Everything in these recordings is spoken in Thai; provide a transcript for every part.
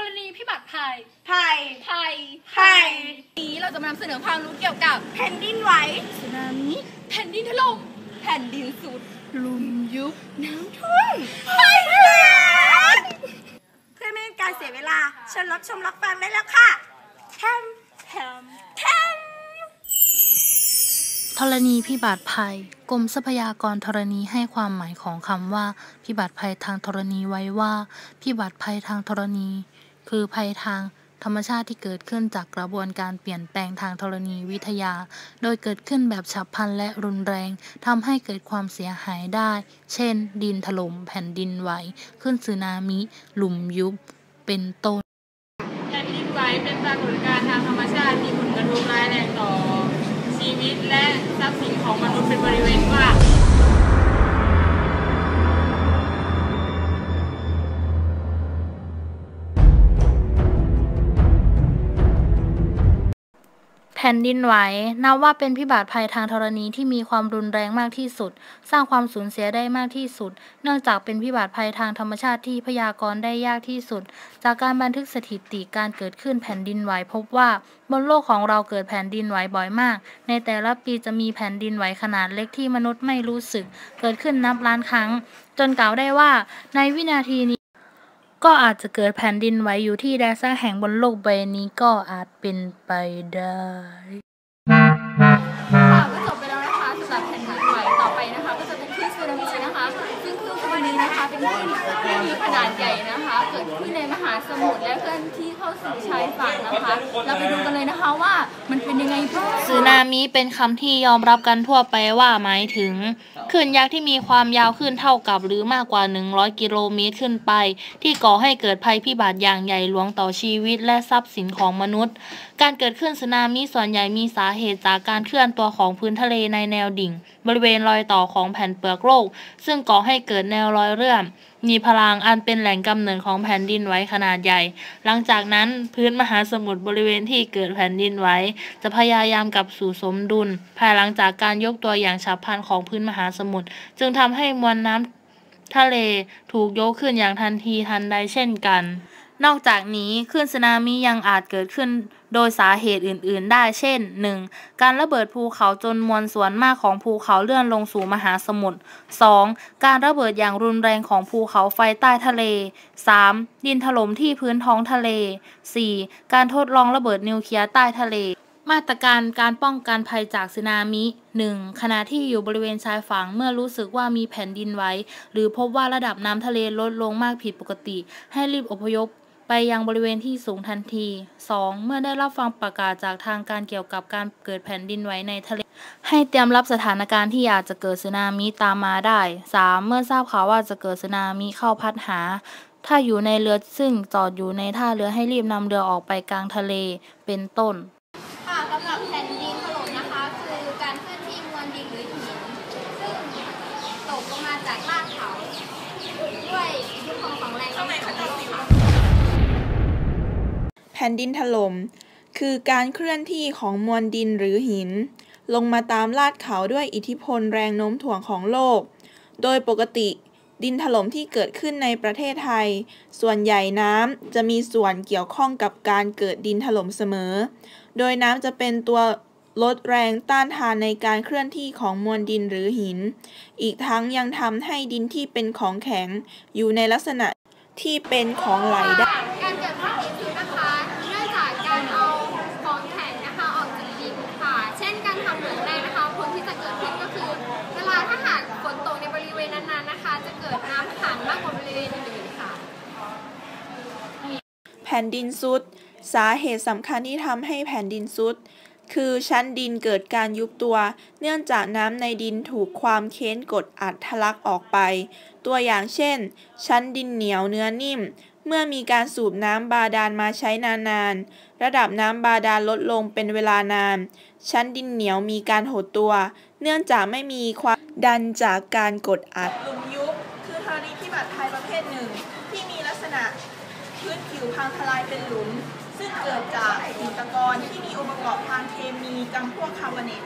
รื่องธรณีพิบัติภัย ภัย ภัย ภัย นี้เราจะมานำเสนอความรู้เกี่ยวกับแผ่นดินไหวสึนามิแผ่นดินถล่มแผ่นดินสุดหลุมยุบน้ำท่วมภัยแล้งเพื่อไม่ให้การเสียเวลาเชิญรับชมรับฟังได้แล้วค่ะแทมแถมแทมธรณีพิบัติภัย กรมทรัพยากรธรณีให้ความหมายของคำว่า พิบัติภัยทางธรณีไว้ว่า พิบัติภัยทางธรณี คือภัยทางธรรมชาติที่เกิดขึ้นจากกระบวนการเปลี่ยนแปลงทางธรณีวิทยา โดยเกิดขึ้นแบบฉับพลันและรุนแรงทำให้เกิดความเสียหายได้ เช่น ดินถล่ม แผ่นดินไหว ขึ้นสึนามิ หลุมยุบ เป็นต้น แผ่นดินไหวเป็นปรากฏการณ์ทางธรรมชาติมีผลกระทบร้ายแรงต่อชีวิตและทรัพย์สินของมนุษย์เป็นบริเวณกว้าง แผ่นดินไหวนับว่าเป็นพิบัติภัยทางธรณีที่มีความรุนแรงมากที่สุด สร้างความสูญเสียได้มากที่สุด เนื่องจากเป็นพิบัติภัยทางธรรมชาติที่พยากรณ์ได้ยากที่สุด จากการบันทึกสถิติการเกิดขึ้นแผ่นดินไหวพบว่า บนโลกของเราเกิดแผ่นดินไหวบ่อยมาก ในแต่ละปีจะมีแผ่นดินไหวขนาดเล็กที่มนุษย์ไม่รู้สึก เกิดขึ้นนับล้านครั้ง จนกล่าวได้ว่าในวินาทีนี้ ก็อาจจะเกิดแผ่นดินไหวอยู่ที่ใดสักแห่งบนโลกใบนี้ก็อาจเป็นไปได้าดใหญ่นะคะ เกิดขึ้นในมหาสมุทรและเคลื่อนที่เข้าสู่ชายฝั่งนะคะ เราไปดูกันเลยนะคะว่ามันเป็นยังไงบ้างสึนามิเป็นคำที่ยอมรับกันทั่วไปว่าหมายถึงคลื่นยักษ์ที่มีความยาวขึ้นเท่ากับหรือมากกว่า 100 กิโลเมตรขึ้นไป ที่ก่อให้เกิดภัยพิบัติอย่างใหญ่หลวงต่อชีวิตและทรัพย์สินของมนุษย์ การเกิดขึ้นสึนามิส่วนใหญ่มีสาเหตุจากการเคลื่อนตัวของพื้นทะเลในแนวดิ่งบริเวณรอยต่อของแผ่นเปลือกโลก ซึ่งก่อให้เกิดแนวรอยเลื่อมมีพลังอันเป็นแหล่งกำเนิดของแผ่นดินไหวขนาดใหญ่ หลังจากนั้นพื้นมหาสมุทรบริเวณที่เกิดแผ่นดินไหวจะพยายามกลับสู่สมดุล ภายหลังจากการยกตัวอย่างฉับพลันของพื้นมหาสมุทรจึงทำให้มวลน้ำทะเลถูกยกขึ้นอย่างทันทีทันใดเช่นกัน นอกจากนี้คลื่นสึนามิยังอาจเกิดขึ้น โดยสาเหตุอื่น ๆ ได้ เช่น 1. การระเบิดภูเขาจนมวลส่วนมากของภูเขาเลื่อนลงสู่มหาสมุทร 2. การระเบิดอย่างรุนแรงของภูเขาไฟใต้ทะเล 3. ดินถล่มที่พื้นท้องทะเล 4. การทดลองระเบิดนิวเคลียร์ใต้ทะเลมาตรการการป้องกันภัยจากสึนามิ 1. ขณะที่อยู่บริเวณชายฝั่งเมื่อรู้สึกว่ามีแผ่นดินไหวหรือพบว่าระดับน้ำทะเลลดลงมากผิดปกติ ให้รีบอพยพ ไปยังบริเวณที่สูงทันที 2. เมื่อได้รับฟังประกาศจากทางการเกี่ยวกับการเกิดแผ่นดินไหวในทะเล ให้เตรียมรับสถานการณ์ที่อาจจะเกิดสึนามิตามมาได้ 3. เมื่อทราบข่าวว่าจะเกิดสึนามิเข้าพัดหา ถ้าอยู่ในเรือซึ่งจอดอยู่ในท่าเรือให้รีบนำเรือออกไปกลางทะเลเป็นต้น ค่ะสำหรับแผ่นดินถล่มนะคะ คือการเคลื่อนที่มวลดินหรือหิน ซึ่งตกลงมาจากรากเขาด้วยอิทธิพลของแรงโน้มถ่วงโลกค่ะ แผ่นดินถล่มคือการเคลื่อนที่ของมวลดินหรือหิน ลงมาตามลาดเขาด้วยอิทธิพลแรงโน้มถ่วงของโลก โดยปกติดินถล่มที่เกิดขึ้นในประเทศไทย ส่วนใหญ่น้ำจะมีส่วนเกี่ยวข้องกับการเกิดดินถล่มเสมอ โดยน้ำจะเป็นตัวลดแรงต้านทานในการเคลื่อนที่ของมวลดินหรือหิน อีกทั้งยังทำให้ดินที่เป็นของแข็งอยู่ในลักษณะที่เป็นของไหลได้ กิดน้ำขังมากกว่าบริเวณอื่นๆค่ะ แผ่นดินซุด สาเหตุสำคัญที่ทำให้แผ่นดินซุด คือชั้นดินเกิดการยุบตัว เนื่องจากน้ำในดินถูกความเค้นกดอัดทะลักออกไป ตัวอย่างเช่น ชั้นดินเหนียวเนื้อนิ่ม เมื่อมีการสูบน้ำบาดาลมาใช้นานๆ ระดับน้ำบาดาลลดลงเป็นเวลานาน ชั้นดินเหนียวมีการหดตัว เนื่องจากไม่มีความดันจากการกดอัด เป็นหลุม ซึ่งเกิดจากหินตะกอนที่มีองค์ประกอบทางเคมีจำพวกคาร์บอเนต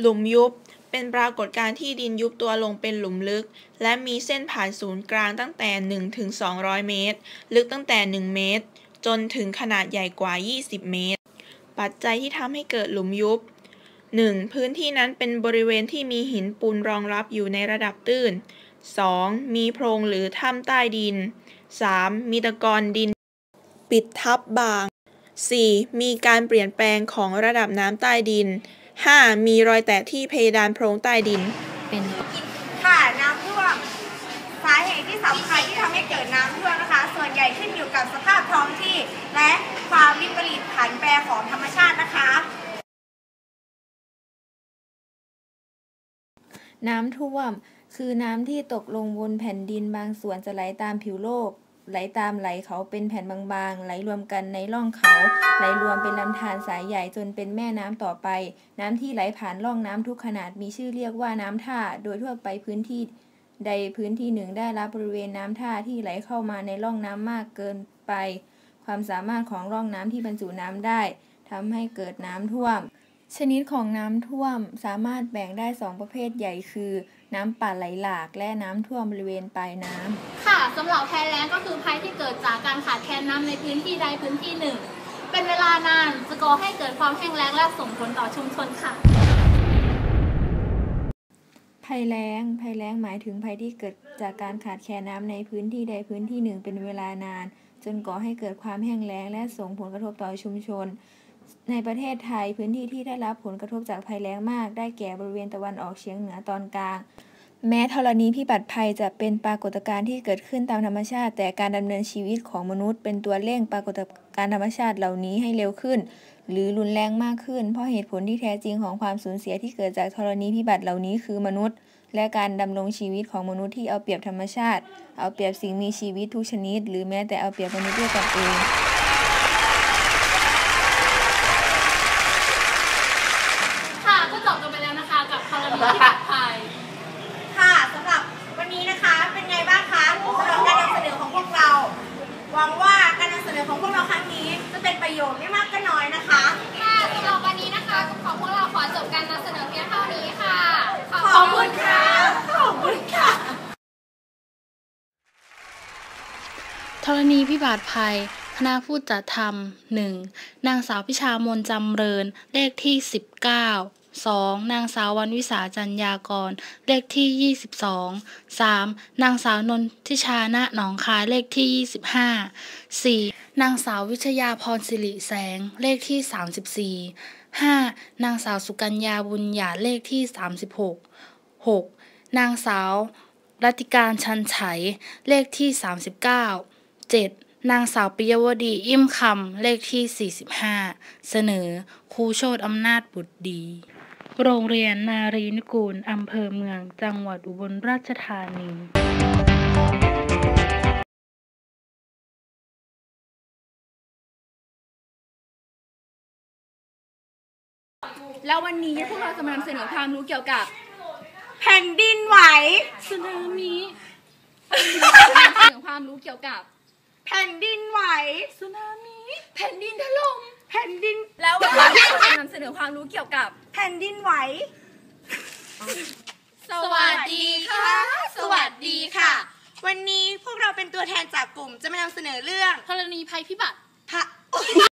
หลุมยุบเป็นปรากฏการณ์ที่ดินยุบตัวลงเป็นหลุมลึก และมีเส้นผ่านศูนย์กลางตั้งแต่ 1 ถึง 200 เมตร ลึกตั้งแต่ 1 เมตร จนถึงขนาดใหญ่กว่า 20 เมตร ปัจจัยที่ทำให้เกิดหลุมยุบ 1. พื้นที่นั้นเป็นบริเวณที่มีหินปูนรองรับอยู่ในระดับตื้น 2. มีโพรงหรือถ้ำใต้ดิน 3. มีตะกอนดิน ปิดทับบาง 4. มีการเปลี่ยนแปลงของระดับน้ำใต้ดิน 5. มีรอยแตกที่เพดานโพรงใต้ดิน เป็นค่ะน้ำท่วมสาเหตุที่สำคัญที่ทำให้เกิดน้ำท่วมนะคะ ส่วนใหญ่ขึ้นอยู่กับสภาพท้องที่ และความวิปริตผันแปรของธรรมชาตินะคะ น้ำท่วม คือน้ำที่ตกลงบนแผ่นดินบางส่วนจะไหลตามผิวโลก ไหลตามไหลเขาเป็นแผ่นบางๆ ไหลรวมกันในร่องเขา ไหลรวมเป็นลำธารสายใหญ่จนเป็นแม่น้ำต่อไป น้ำที่ไหลผ่านร่องน้ำทุกขนาดมีชื่อเรียกว่าน้ำท่า โดยทั่วไปพื้นที่ใดพื้นที่หนึ่งได้รับบริเวณน้ำท่าที่ไหลเข้ามาในร่องน้ำมากเกินไป ความสามารถของร่องน้ำที่บรรจุน้ำได้ทำให้เกิดน้ำท่วม ชนิดของน้ำท่วมสามารถแบ่งได้2ประเภทใหญ่คือ น้ำป่าไหลหลาก และน้ำท่วมบริเวณปลายน้ำค่ะสำหรับภัยแล้งก็คือภัยที่เกิดจากการขาดแคลนน้ำในพื้นที่ใดพื้นที่หนึ่ง เป็นเวลานานจะก่อให้เกิดความแห้งแล้งและส่งผลต่อชุมชนค่ะภัยแล้งภัยแล้งหมายถึงภัยที่เกิดจากการขาดแคลนน้ำในพื้นที่ใดพื้นที่หนึ่งเป็นเวลานาน จนก่อให้เกิดความแห้งแล้งและส่งผลกระทบต่อชุมชน ในประเทศไทยพื้นที่ที่ได้รับผลกระทบจากภัยแล้งมาก ได้แก่บริเวณตะวันออกเฉียงเหนือตอนกลาง แม้ธรณีพิบัติภัยจะเป็นปรากฏการณ์ที่เกิดขึ้นตามธรรมชาติ แต่การดำเนินชีวิตของมนุษย์ เป็นตัวเร่งปรากฏการณ์ธรรมชาติเหล่านี้ให้เร็วขึ้น หรือรุนแรงมากขึ้น เพราะเหตุผลที่แท้จริงของความสูญเสียที่เกิดจากธรณีพิบัติเหล่านี้คือมนุษย์ และการดำรงชีวิตของมนุษย์ที่เอาเปรียบธรรมชาติ เอาเปรียบสิ่งมีชีวิตทุกชนิด หรือแม้แต่เอาเปรียบมนุษย์ด้วยกันเอง ค่ะก็จบกันไปแล้วนะคะกับกรณีที่ปัดภัย ค่ะสำหรับวันนี้นะคะเป็นไงบ้างคะสำหรับการนำเสนอของพวกเรา หวังว่าการนำเสนอของพวกเราครั้งนี้ จะเป็นประโยชน์ไม่มากก็น้อยนะคะ ค่ะสำหรับวันนี้นะคะของพวกเราขอจบการนำเสนอเพียงเท่านี้ค่ะ ขอบคุณค่ะ ขอบคุณค่ะ ธ รณีพิบัติภัย คณะผู้จัดทำหนึ่งนางสาวพิชามนจำเริญ เลขที่ 19 2. นางสาววันวิสาจัญญากร เลขที่ 22 3. นางสาวนนทิชานะหนองคายเลขที่ 25 4. นางสาววิชยาพรสิริแสง เลขที่ 34 5. นางสาวสุกัญญาบุญญาเลขที่ 36 6. นางสาวรัติการชันไฉเลขที่ 39 7. นางสาวปิยวดี อิ่มคำ เลขที่ 45 เสนอครูโชตอำนาจบุตรดี โรงเรียนนารีนุกูล อำเภอเมือง จังหวัดอุบลราชธานีแล้ววันนี้พวกเราจะมานำเสนอความรู้เกี่ยวกับ แผ่นดินไหวสึนามินำเสนอความรู้เกี่ยวกับ แผ่นดินไหวสึนามิแผ่นดินถล่มแผ่นดินแล้ววันนี้เราจะนำเสนอความรู้เกี่ยวกับ แผ่นดินไหว สวัสดีค่ะ สวัสดีค่ะ วันนี้พวกเราเป็นตัวแทนจากกลุ่มจะมานำเสนอเรื่องกรณีภัยพิบัติพระ